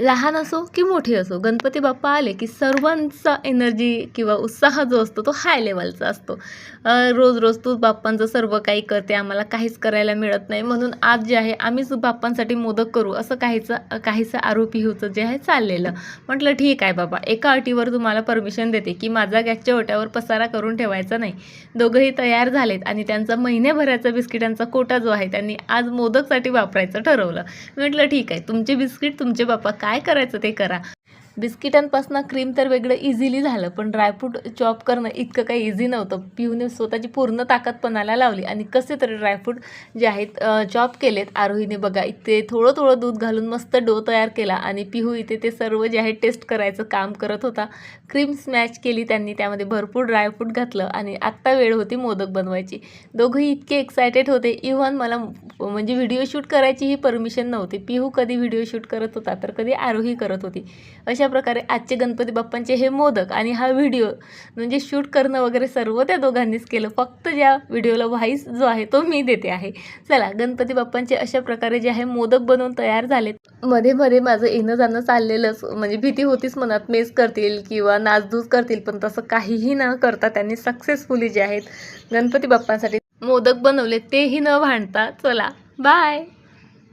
लहान असो की मोठी असो गणपती बाप्पा आले की सर्वांचा एनर्जी किंवा उत्साह जो असतो तो हाय लेवलचा असतो. रोज रोज तू बाप्पांचं सर्व काही करते आम्हाला काहीच करायला मिळत नाही. म्हणून आज जे आहे आम्हीच बाप्पांसाठी मोदक करू असं काहीचं काहीचं आरोपी होतं जे आहे चाललेलं. म्हटलं ठीक आहे बाबा एका अटीवर तुम्हाला परमिशन देते की माझा गॅसच्या ओट्यावर पसारा करून ठेवायचा नाही. दोघंही तयार झालेत आणि त्यांचा महिन्याभराचा बिस्किटांचा कोटा जो आहे त्यांनी आज मोदकसाठी वापरायचं ठरवलं. म्हटलं ठीक आहे तुमचे बिस्किट तुमचे बाप्पा काय काय करायचं ते करा. बिस्किटांपासून क्रीम तर वेगळं इझिली झालं पण ड्रायफ्रूट चॉप करणं इतकं काही इझी नव्हतं. पिऊने स्वतःची पूर्ण ताकद पणाला लावली आणि कसे तरी ड्रायफ्रूट जे आहेत चॉप केलेत. आरोहीने बघा इथे थोडं थोडं दूध घालून मस्त डो तयार केला आणि पिहू इथे ते सर्व जे आहे टेस्ट करायचं काम करत होता. क्रीम स्मॅच केली त्यांनी त्यामध्ये भरपूर ड्रायफ्रूट घातलं आणि आत्ता वेळ होती मोदक बनवायची. दोघंही इतके एक्सायटेड होते. इव्हन मला म्हणजे व्हिडिओ शूट करायची ही परमिशन नव्हती. पिहू कधी व्हिडिओ शूट करत होता तर कधी आरोही करत होती. अशा प्रकारे आजचे गणपती बाप्पांचे हे मोदक आणि हा व्हिडिओ म्हणजे शूट करणं वगैरे सर्व त्या दोघांनीच केलं. फक्त ज्या व्हिडिओला व्हाईस जो आहे तो मी देते आहे. चला गणपती बाप्पांचे अशा प्रकारे जे आहे मोदक बनवून तयार झालेत. मध्ये मध्ये माझं येणं जाणं चाललेलंच. म्हणजे भीती होतीच मनात मेस करतील किंवा नाचधूस करतील पण तसं काहीही न करता त्यांनी सक्सेसफुली जे आहेत गणपती बाप्पांसाठी मोदक बनवले तेही न भांडता. चला बाय